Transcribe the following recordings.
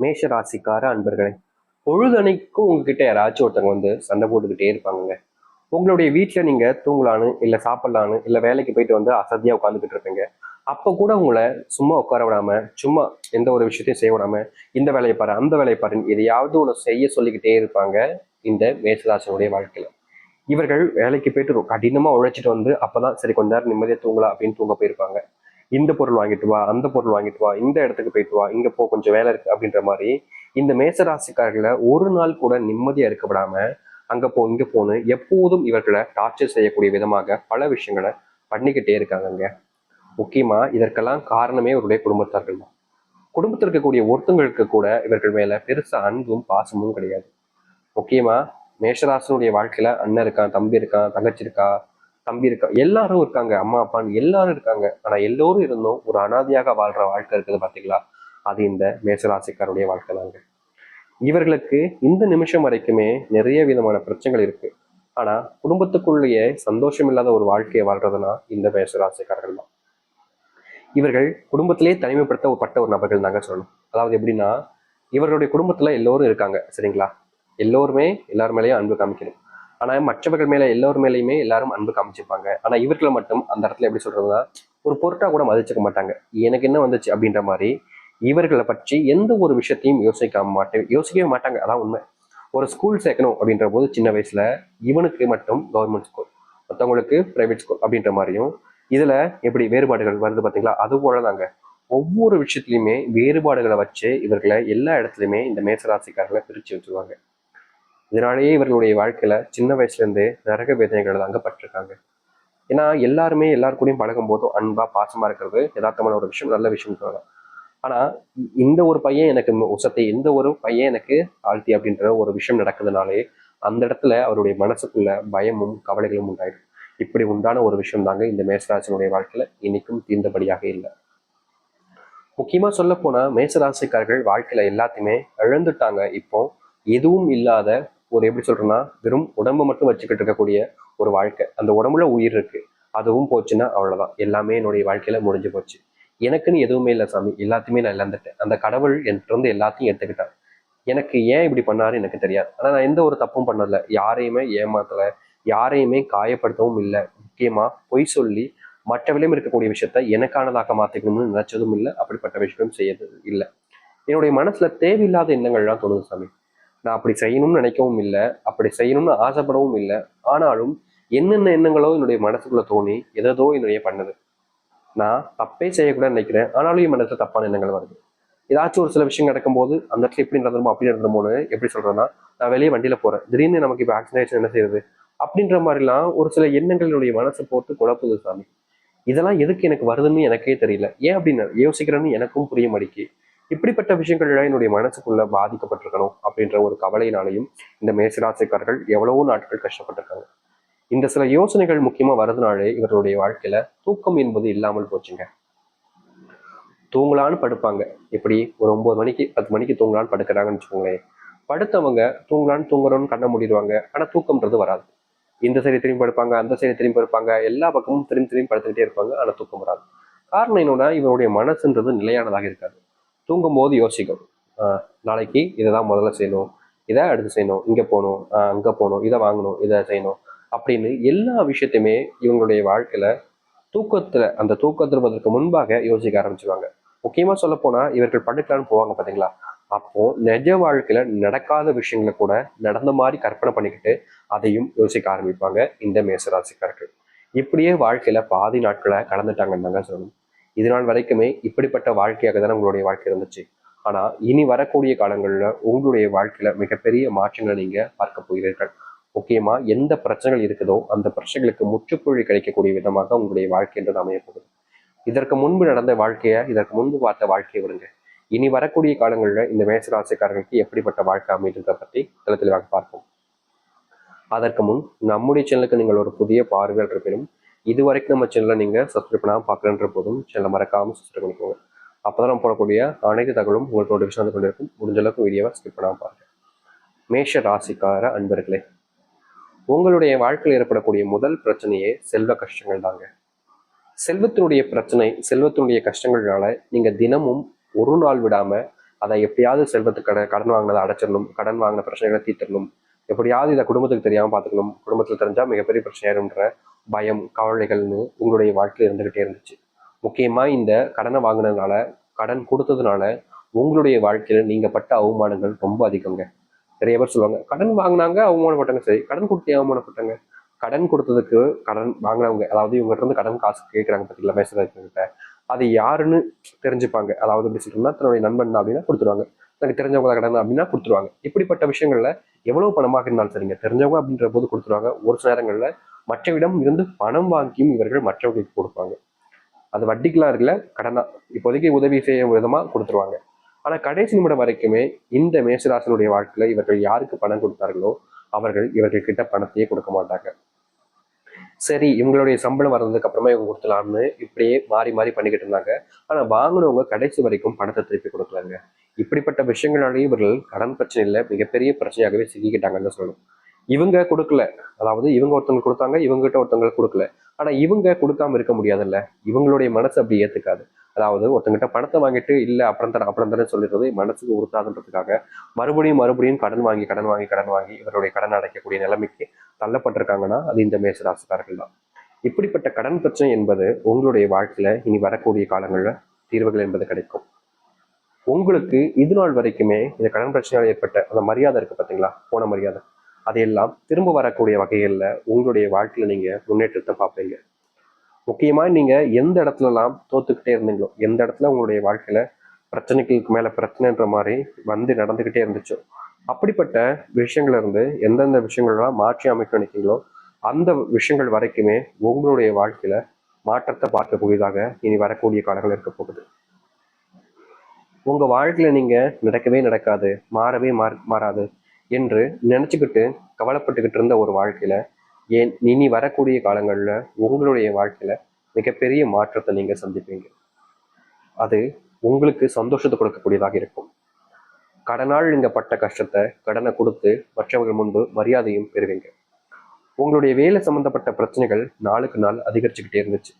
மேஷ ராசிக்கார அன்பர்களே பொழுதனைக்கும் உங்ககிட்ட யாராச்சும் ஒருத்தவங்க வந்து சண்டை போட்டுக்கிட்டே இருப்பாங்க உங்களுடைய வீட்டில் நீங்கள் தூங்கலான்னு இல்லை சாப்பிட்லான்னு இல்லை வேலைக்கு போயிட்டு வந்து அசதியாக உட்காந்துக்கிட்டு இருப்பீங்க. அப்போ கூட உங்களை சும்மா உட்கார விடாம சும்மா எந்த ஒரு விஷயத்தையும் செய்ய விடாம இந்த வேலையை பாரு அந்த வேலையை பாருன்னு எதையாவது ஒன்று செய்ய சொல்லிக்கிட்டே இருப்பாங்க இந்த மேசராசனுடைய வாழ்க்கையில். இவர்கள் வேலைக்கு போயிட்டு கடினமாக உழைச்சிட்டு வந்து அப்போ தான் சரி கொஞ்ச நேரம் நிம்மதியாக தூங்கலாம் அப்படின்னு தூங்க போயிருப்பாங்க. இந்த பொருள் வாங்கிட்டு வா அந்த பொருள் வாங்கிட்டு வா இந்த இடத்துக்கு போயிட்டு வா இங்க போ கொஞ்சம் வேலை இருக்கு அப்படின்ற மாதிரி இந்த மேசராசிக்காரர்களை ஒரு நாள் கூட நிம்மதியா இருக்க விடாம அங்க போ இங்க போன்னு எப்போதும் இவர்களை டார்ச்சர் செய்யக்கூடிய விதமாக பல விஷயங்களை பண்ணிக்கிட்டே இருக்காங்கங்க. முக்கியமா இதற்கெல்லாம் காரணமே இவருடைய குடும்பத்தார்கள் தான். குடும்பத்தில் இருக்கக்கூடிய ஒருத்தங்களுக்கு கூட இவர்கள் மேல பெருசா அன்பும் பாசமும் கிடையாது. முக்கியமா மேஷராசனுடைய வாழ்க்கையில அண்ணன் இருக்கான் தம்பி இருக்கான் தங்கச்சி இருக்கா தம்பி இருக்கா எல்லாரும் இருக்காங்க அம்மா அப்பான்னு எல்லாரும் இருக்காங்க. ஆனா எல்லோரும் இருந்தும் ஒரு அனாதையாக வாழ்ற வாழ்க்கை இருக்குது பாத்தீங்களா? அது இந்த மேசராசிக்காருடைய வாழ்க்கை தாங்க. இவர்களுக்கு இந்த நிமிஷம் வரைக்குமே நிறைய விதமான பிரச்சனைகள் இருக்கு. ஆனா குடும்பத்துக்குள்ளேயே சந்தோஷம் இல்லாத ஒரு வாழ்க்கையை வாழ்றதுனா இந்த மேசராசிக்காரர்கள் தான். இவர்கள் குடும்பத்திலே தனிமைப்படுத்தப்பட்ட ஒரு நபர்கள் தாங்க சொல்லணும். அதாவது எப்படின்னா இவர்களுடைய குடும்பத்துல எல்லோரும் இருக்காங்க சரிங்களா? எல்லோருமே எல்லார் மேலேயும் அன்பு காமிக்கணும். ஆனால் மற்றவர்கள் மேலே எல்லோர் மேலேயுமே எல்லாரும் அன்பு காமிச்சிருப்பாங்க. ஆனால் இவர்களை மட்டும் அந்த இடத்துல எப்படி சொல்றதுன்னா ஒரு பொருட்டாக கூட மதிச்சுக்க மாட்டாங்க. எனக்கு என்ன வந்துச்சு அப்படின்ற மாதிரி இவர்களை பற்றி எந்த ஒரு விஷயத்தையும் யோசிக்க மாட்டேன் யோசிக்கவே மாட்டாங்க. அதான் உண்மை. ஒரு ஸ்கூல் சேர்க்கணும் அப்படின்ற போது சின்ன வயசுல இவனுக்கு மட்டும் கவர்மெண்ட் ஸ்கூல் மற்றவங்களுக்கு பிரைவேட் ஸ்கூல் அப்படின்ற மாதிரியும் இதுல எப்படி வேறுபாடுகள் வருது பார்த்தீங்களா? அது போலதாங்க. ஒவ்வொரு விஷயத்துலையுமே வேறுபாடுகளை வச்சு இவர்களை எல்லா இடத்துலையுமே இந்த மேசராசிக்காரர்களை பிரித்து வச்சுருவாங்க. இதனாலேயே இவர்களுடைய வாழ்க்கையில சின்ன வயசுல இருந்தே நரக வேதனைகள் தாங்க பட்டிருக்காங்க ஏன்னா எல்லாருமே எல்லார் கூடயும் பழகும் போதும் அன்பா பாசமா இருக்கிறது யதார்த்தமான ஒரு விஷயம் நல்ல விஷயம் சொல்லலாம். ஆனா இந்த ஒரு பையன் எனக்கு உசத்தை இந்த ஒரு பையன் எனக்கு ஆழ்த்தி அப்படின்ற ஒரு விஷயம் நடக்குதுனாலே அந்த இடத்துல அவருடைய மனசுக்குள்ள பயமும் கவலைகளும் உண்டாயிடும். இப்படி உண்டான ஒரு விஷயம் தாங்க இந்த மேசராசனுடைய வாழ்க்கையில இன்னைக்கும் தீர்ந்தபடியாக இல்லை. முக்கியமா சொல்ல போனா மேசராசிக்காரர்கள் வாழ்க்கையில எல்லாத்தையுமே இழந்துட்டாங்க. இப்போ எதுவும் இல்லாத ஒரு எப்படி சொல்றேன்னா வெறும் உடம்பு மட்டும் வச்சுக்கிட்டு இருக்கக்கூடிய ஒரு வாழ்க்கை. அந்த உடம்புல உயிர் இருக்கு. அதுவும் போச்சுன்னா அவ்வளவுதான். எல்லாமே என்னுடைய வாழ்க்கையில முடிஞ்சு போச்சு. எனக்குன்னு எதுவுமே இல்லை சாமி. எல்லாத்தையுமே நான் இழந்துட்டேன். அந்த கடவுள் என்கிட்ட இருந்து எல்லாத்தையும் எடுத்துக்கிட்டார் எனக்கு ஏன் இப்படி பண்ணாரு எனக்கு தெரியாது. ஆனா நான் எந்த ஒரு தப்பும் பண்ணல. யாரையுமே ஏமாத்தல. யாரையுமே காயப்படுத்தவும் இல்லை. முக்கியமா பொய் சொல்லி மற்றவர்களையும் இருக்கக்கூடிய விஷயத்த எனக்கானதாக மாத்திக்கணும்னு நினைச்சதும் இல்லை. அப்படிப்பட்ட விஷயம் செய்யறது இல்லை. என்னுடைய மனசுல தேவையில்லாத எண்ணங்கள்லாம் தோணுது சாமி. நான் அப்படி செய்யணும்னு நினைக்கவும் இல்லை அப்படி செய்யணும்னு ஆசைப்படவும் இல்லை. ஆனாலும் என்னென்ன எண்ணங்களோ என்னுடைய மனசுக்குள்ள தோணி எதோ என்னுடைய பண்ணுது. நான் தப்பே செய்யக்கூடாதுன்னு நினைக்கிறேன். ஆனாலும் என் மனசுல தப்பான எண்ணங்கள் வருது. ஏதாச்சும் ஒரு சில விஷயம் நடக்கும்போது அந்த இடத்துல இப்படி நடந்துருமோ அப்படி நடந்துருமோன்னு எப்படி சொல்றேன்னா நான் வெளியே வண்டியில போறேன். திடீர்னு நமக்கு இப்போ ஆக்சிடென்ட் என்ன செய்யுது? அப்படின்ற மாதிரிலாம் ஒரு சில எண்ணங்கள் என்னுடைய மனசை போட்டு குழப்புது சாமி. இதெல்லாம் எதுக்கு எனக்கு வருதுன்னு எனக்கே தெரியல. ஏன் அப்படின்னு யோசிக்கிறேன்னு எனக்கும் புரிய மாட்டேங்குது. இப்படிப்பட்ட விஷயங்கள் என்னுடைய மனசுக்குள்ள பாதிக்கப்பட்டிருக்கணும் அப்படின்ற ஒரு கவலையினாலையும் இந்த மேசராசிக்காரர்கள் எவ்வளவோ நாட்கள் கஷ்டப்பட்டிருக்காங்க. இந்த சில யோசனைகள் முக்கியமா வரதுனாலே இவர்களுடைய வாழ்க்கையில தூக்கம் என்பது இல்லாமல் போச்சுங்க. தூங்கலான்னு படுப்பாங்க. எப்படி? ஒரு ஒன்பது மணிக்கு பத்து மணிக்கு தூங்கலான்னு படுக்கிறாங்கன்னு வச்சுக்கோங்களேன். படுத்தவங்க தூங்கலான்னு தூங்குறோன்னு கண்ண மூடிடுவாங்க. ஆனா தூக்கம்ன்றது வராது. இந்த சைடு திரும்பி படுப்பாங்க அந்த சைடு திரும்பி படுப்பாங்க. எல்லா பக்கமும் திரும்பி திரும்பி படுத்துக்கிட்டே இருப்பாங்க. ஆனா தூக்கம் வராது. காரணம் என்னன்னா இவருடைய மனசுன்றது நிலையானதாக இருக்காது. தூங்கும்போது யோசிக்கும். நாளைக்கு இதை தான் முதல்ல செய்யணும். இதை அடுத்து செய்யணும். இங்கே போகணும். அங்கே போகணும். இதை வாங்கணும். இதை செய்யணும். அப்படின்னு எல்லா விஷயத்தையுமே இவங்களுடைய வாழ்க்கையில தூக்கத்துல அந்த தூக்கத்திற்கு முன்பாக யோசிக்க ஆரம்பிச்சிருவாங்க. முக்கியமா சொல்ல போனா இவர்கள் படுக்கலான்னு போவாங்க பாத்தீங்களா? அப்போ நிஜ வாழ்க்கையில நடக்காத விஷயங்களை கூட நடந்த மாதிரி கற்பனை பண்ணிக்கிட்டு அதையும் யோசிக்க ஆரம்பிப்பாங்க இந்த மேசராசிக்காரர்கள். இப்படியே வாழ்க்கையில பாதி நாட்களை கடந்துட்டாங்கன்னு தாங்க சொல்லணும். இது நாள் வரைக்குமே இப்படிப்பட்ட வாழ்க்கையாக தான் உங்களுடைய வாழ்க்கை இருந்துச்சு. ஆனா இனி வரக்கூடிய காலங்கள்ல உங்களுடைய வாழ்க்கையில மிகப்பெரிய மாற்றங்களை நீங்க பார்க்க போகிறீர்கள். முக்கியமா எந்த பிரச்சனைகள் இருக்குதோ அந்த பிரச்சனைகளுக்கு முற்றுப்புள்ளி கிடைக்கக்கூடிய விதமாக உங்களுடைய வாழ்க்கைன்றது அமைய போகுது இதற்கு முன்பு நடந்த வாழ்க்கையை இதற்கு முன்பு பார்த்த வாழ்க்கையை விடுங்க. இனி வரக்கூடிய காலங்களில் இந்த மேசராசிக்காரர்களுக்கு எப்படிப்பட்ட வாழ்க்கை அமைதுன்றதை பற்றி தளத்தில் பார்ப்போம். அதற்கு முன் நம்முடைய சேனலுக்கு நீங்கள் ஒரு புதிய பார்வையாளர் பெறும் இது வரைக்கும் நம்ம சேனலை நீங்கள் சப்ஸ்கிரைப் பண்ணாமல் பார்க்குறன்ற போதும் சேனலை மறக்காமல் சப்ஸ்கிரைப் பண்ணிக்கோங்க. அப்போ தான் நம்ம போடக்கூடிய அனைத்து தகவலும் உங்களுக்கு நோட்டிஃபிகேஷன் வந்து கொண்டிருக்கும் முடிஞ்ச அளவுக்கு வீடியோவை ஸ்கிப் பண்ணாமல் பாருங்க. மேஷ ராசிக்கார அன்பர்களே உங்களுடைய வாழ்க்கையில் ஏற்படக்கூடிய முதல் பிரச்சனையே செல்வ கஷ்டங்கள் தாங்க. செல்வத்தினுடைய பிரச்சனை செல்வத்தினுடைய கஷ்டங்கள்னால நீங்கள் தினமும் ஒரு நாள் விடாமல் அதை எப்படியாவது செல்வத்துக்கு கடன் கடன் வாங்கினதை அடைச்சிடணும் கடன் வாங்கின பிரச்சனைகளை தீர்த்திடணும் எப்படியாவது இதை குடும்பத்துக்கு தெரியாமல் பார்த்துக்கணும். குடும்பத்தில் தெரிஞ்சால் மிகப்பெரிய பிரச்சனையாருன்ற பயம் கவலைகள்னு உங்களுடைய வாழ்க்கையில் இருந்துகிட்டே இருந்துச்சு. முக்கியமாக இந்த கடனை வாங்கினதுனால கடன் கொடுத்ததுனால உங்களுடைய வாழ்க்கையில் நீங்கள் பட்ட அவமானங்கள் ரொம்ப அதிகங்க. நிறைய பேர் சொல்லுவாங்க கடன் வாங்கினாங்க அவமானப்பட்டாங்க. சரி கடன் கொடுத்து அவமானப்பட்டாங்க? கடன் கொடுத்ததுக்கு கடன் வாங்கினவங்க அதாவது இவங்ககிட்ட இருந்து கடன் காசு கேட்குறாங்க பார்த்தீங்களா மேசராஜ்கிட்ட அது யாருன்னு தெரிஞ்சுப்பாங்க. அதாவது எப்படி சொல்றோம்னா தன்னுடைய நண்பன் அப்படின்னா கொடுத்துருவாங்க. எனக்கு தெரிஞ்சவங்க கடன் அப்படின்னா கொடுத்துருவாங்க. இப்படிப்பட்ட விஷயங்கள்ல எவ்வளவு பணமாக இருந்தாலும் சரிங்க தெரிஞ்சவங்க அப்படின்ற போது கொடுத்துருவாங்க. ஒரு சில நேரங்களில் மற்றவிடம் இருந்து பணம் வாங்கியும் இவர்கள் மற்றவர்களுக்கு கொடுப்பாங்க. அது வட்டிக்கெல்லாம் இருக்குல்ல கடனா இப்போதைக்கு உதவி செய்ய விதமாக கொடுத்துருவாங்க. ஆனால் கடைசி நிமிடம் வரைக்குமே இந்த மேசராசனுடைய வாழ்க்கையில் இவர்கள் யாருக்கு பணம் கொடுத்தார்களோ அவர்கள் இவர்கள் கிட்ட பணத்தையே கொடுக்க மாட்டாங்க. சரி இவங்களுடைய சம்பளம் வர்றதுக்கு அப்புறமா இவங்க கொடுத்துலாம்னு இப்படியே மாறி மாறி பண்ணிக்கிட்டு இருந்தாங்க. ஆனா வாங்கினவங்க கடைசி வரைக்கும் பணத்தை திருப்பி கொடுக்கலாங்க. இப்படிப்பட்ட விஷயங்களாலேயே இவர்கள் கடன் பிரச்சனையில் மிகப்பெரிய பிரச்சனையாகவே சிக்கிக்கிட்டாங்கன்னு சொல்லணும். இவங்க கொடுக்கல. அதாவது இவங்க ஒருத்தவங்க கொடுத்தாங்க இவங்ககிட்ட ஒருத்தவங்களுக்கு ஒருத்தவங்க கொடுக்கல. ஆனா இவங்க கொடுக்காம இருக்க முடியாதுல்ல. இவங்களுடைய மனசு அப்படி ஏத்துக்காது. அதாவது ஒருத்தங்கிட்ட பணத்தை வாங்கிட்டு இல்ல அப்புறம் தரேன் அப்புறம் தரேன் சொல்லிடுறது மனசுக்கு உறுத்தாதுன்றதுக்காக மறுபடியும் மறுபடியும் கடன் வாங்கி கடன் வாங்கி கடன் வாங்கி இவருடைய கடன் அடைக்கக்கூடிய நிலைமைக்கு தள்ளப்பட்டிருக்காங்கன்னா அது இந்த மேசராசிக்காரர்கள் தான். இப்படிப்பட்ட கடன் பிரச்சனை என்பது உங்களுடைய வாழ்க்கையில இனி வரக்கூடிய காலங்களில் தீர்வுகள் என்பது கிடைக்கும். உங்களுக்கு இது நாள் வரைக்குமே இந்த கடன் பிரச்சனையால் ஏற்பட்ட அந்த மரியாதை இருக்கு பார்த்தீங்களா போன மரியாதை. அதையெல்லாம் திரும்ப வரக்கூடிய வகைகளில் உங்களுடைய வாழ்க்கையில் நீங்கள் முன்னேற்றத்தை பார்ப்பீங்க. முக்கியமாக நீங்கள் எந்த இடத்துலலாம் தோத்துக்கிட்டே இருந்தீங்களோ எந்த இடத்துல உங்களுடைய வாழ்க்கையில் பிரச்சனைகளுக்கு மேலே பிரச்சனைன்ற மாதிரி வந்து நடந்துக்கிட்டே இருந்துச்சோ அப்படிப்பட்ட விஷயங்கள்ல இருந்து எந்தெந்த விஷயங்கள்லாம் மாற்றி அமைக்க நினைக்கிறீங்களோ அந்த விஷயங்கள் வரைக்குமே உங்களுடைய வாழ்க்கையில் மாற்றத்தை பார்க்கக்கூடியதாக இனி வரக்கூடிய காலங்கள் இருக்க போகுது. உங்கள் வாழ்க்கையில் நீங்கள் நடக்கவே நடக்காது மாறவே மாறாது. என்று நினச்சிக்கிட்டு கவலைப்பட்டுக்கிட்டு இருந்த ஒரு வாழ்க்கையில் ஏன் இனி வரக்கூடிய காலங்களில் உங்களுடைய வாழ்க்கையில் மிகப்பெரிய மாற்றத்தை நீங்கள் சந்திப்பீங்க. அது உங்களுக்கு சந்தோஷத்தை கொடுக்கக்கூடியதாக இருக்கும். கடனால் நீங்கள் பட்ட கஷ்டத்தை கடனை கொடுத்து மற்றவர்கள் முன்பு மரியாதையும் பெறுவீங்க. உங்களுடைய வேலை சம்மந்தப்பட்ட பிரச்சனைகள் நாளுக்கு நாள் அதிகரிச்சுக்கிட்டே இருந்துச்சு.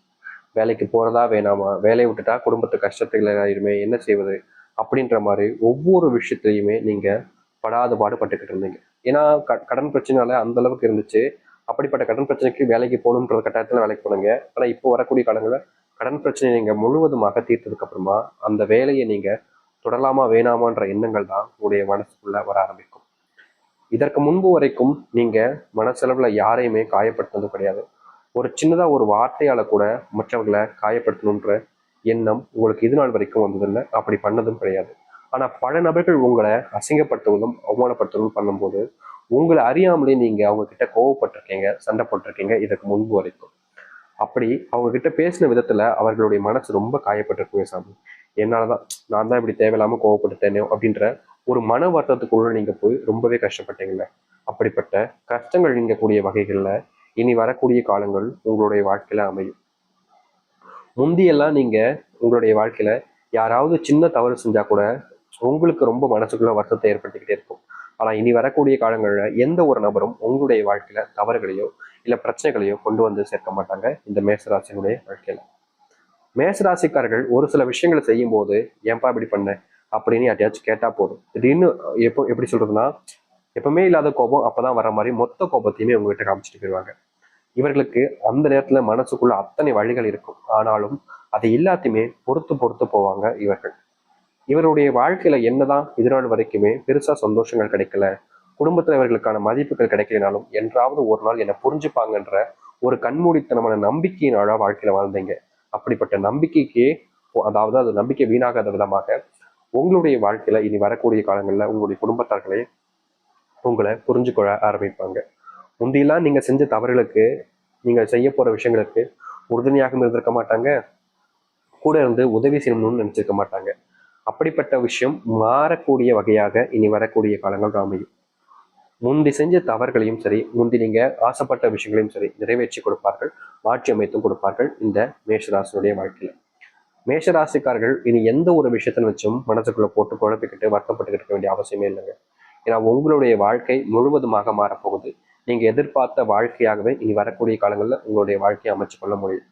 வேலைக்கு போகிறதா வேணாமா? வேலையை விட்டுட்டா குடும்பத்து கஷ்டத்துல ஆயிருமே என்ன செய்வது? அப்படின்ற மாதிரி ஒவ்வொரு விஷயத்திலையுமே நீங்கள் படாத பாடுபட்டுக்கிட்டு இருந்தீங்க. ஏன்னா க- கடன் பிரச்சனையால அந்த அளவுக்கு இருந்துச்சு. அப்படிப்பட்ட கடன் பிரச்சனைக்கு வேலைக்கு போகணுன்ற கட்டாயத்தில் வேலைக்கு போனீங்க. ஆனால் இப்போ வரக்கூடிய காலங்களில் கடன் பிரச்சனையை நீங்கள் முழுவதுமாக தீர்த்ததுக்கு அப்புறமா அந்த வேலையை நீங்கள் தொடரலாமா வேணாமான்ற எண்ணங்கள் தான் உங்களுடைய மனசுக்குள்ளே வர ஆரம்பிக்கும். இதற்கு முன்பு வரைக்கும் நீங்கள் மனசளவில் யாரையுமே காயப்படுத்தினதும் கிடையாது. ஒரு சின்னதாக ஒரு வார்த்தையால் கூட மற்றவர்களை காயப்படுத்தணுன்ற எண்ணம் உங்களுக்கு இது நாள் வரைக்கும் வந்ததில்லை. அப்படி பண்ணதும் கிடையாது. ஆனால் பல நபர்கள் உங்களை அசிங்கப்படுத்துவதும் அவமானப்படுத்துவதும் பண்ணும்போது உங்களை அறியாமலே நீங்கள் அவங்க கிட்ட கோவப்பட்டிருக்கீங்க சண்டை போட்டிருக்கீங்க இதற்கு முன்பு வரைக்கும். அப்படி அவங்க கிட்ட பேசின விதத்தில் அவர்களுடைய மனசு ரொம்ப காயப்பட்டிருக்கும் சாமி. என்னால் தான் நான் தான் இப்படி தேவையில்லாமல் கோவப்பட்டுட்டேனே அப்படின்ற ஒரு மன வருத்தத்துக்குள்ள நீங்கள் போய் ரொம்பவே கஷ்டப்பட்டீங்கல்ல. அப்படிப்பட்ட கஷ்டங்கள் நீங்கக்கூடிய வகைகளில் இனி வரக்கூடிய காலங்கள் உங்களுடைய வாழ்க்கையில் அமையும். முந்தியெல்லாம் நீங்கள் உங்களுடைய வாழ்க்கையில் யாராவது சின்ன தவறு செஞ்சால் கூட உங்களுக்கு ரொம்ப மனசுக்குள்ள வருத்தத்தை ஏற்படுத்திக்கிட்டே இருக்கும். ஆனால் இனி வரக்கூடிய காலங்களில் எந்த ஒரு நபரும் உங்களுடைய வாழ்க்கையில தவறுகளையோ இல்லை பிரச்சனைகளையோ கொண்டு வந்து சேர்க்க மாட்டாங்க இந்த மேசராசினுடைய வாழ்க்கையில. மேசராசிக்காரர்கள் ஒரு சில விஷயங்களை செய்யும் போது ஏன்பா இப்படி பண்ண? அப்படின்னு யாட்டியாச்சும் கேட்டா போதும். திடீர்னு எப்போ எப்படி சொல்றதுன்னா எப்பவுமே இல்லாத கோபம் அப்பதான் வர மாதிரி மொத்த கோபத்தையுமே உங்ககிட்ட காமிச்சிட்டு போயிடுவாங்க இவர்களுக்கு அந்த நேரத்துல மனசுக்குள்ள அத்தனை வழிகள் இருக்கும். ஆனாலும் அதை எல்லாத்தையுமே பொறுத்து பொறுத்து போவாங்க இவர்கள். இவருடைய வாழ்க்கையில என்னதான் இதனால் வரைக்குமே பெருசா சந்தோஷங்கள் கிடைக்கல குடும்பத்தில் இவர்களுக்கான மதிப்புகள் கிடைக்கலனாலும் என்றாவது ஒரு நாள் என்னை புரிஞ்சுப்பாங்கன்ற ஒரு கண்மூடித்தனமான நம்பிக்கையினால வாழ்க்கையில வாழ்ந்தீங்க. அப்படிப்பட்ட நம்பிக்கைக்கே அதாவது அது நம்பிக்கை வீணாகாத விதமாக உங்களுடைய வாழ்க்கையில இனி வரக்கூடிய காலங்களில் உங்களுடைய குடும்பத்தார்களே உங்களை புரிஞ்சுக்கொள்ள ஆரம்பிப்பாங்க. முந்தியெல்லாம் நீங்க செஞ்ச தவறுகளுக்கு நீங்க செய்ய போற விஷயங்களுக்கு உறுதுணையாக இருந்திருக்க மாட்டாங்க. கூட இருந்து உதவி செய்யணும்னு நினைச்சிருக்க மாட்டாங்க. அப்படிப்பட்ட விஷயம் மாறக்கூடிய வகையாக இனி வரக்கூடிய காலங்கள் அமையும். முந்தி செஞ்ச தவறுகளையும் சரி முந்தி நீங்க ஆசைப்பட்ட விஷயங்களையும் சரி நிறைவேற்றி கொடுப்பார்கள் மாற்றி அமைத்தும் கொடுப்பார்கள் இந்த மேஷராசினுடைய வாழ்க்கையில. மேஷராசிக்காரர்கள் இனி எந்த ஒரு விஷயத்தின் வச்சும் மனசுக்குள்ள போட்டு குழப்பிக்கிட்டு வருத்தப்பட்டுக்கிட்டு இருக்க வேண்டிய அவசியமே இல்லைங்க. ஏன்னா உங்களுடைய வாழ்க்கை முழுவதுமாக மாறப்போகுது. நீங்க எதிர்பார்த்த வாழ்க்கையாகவே இனி வரக்கூடிய காலங்களில் உங்களுடைய வாழ்க்கையை அமைச்சு கொள்ள முடியும்.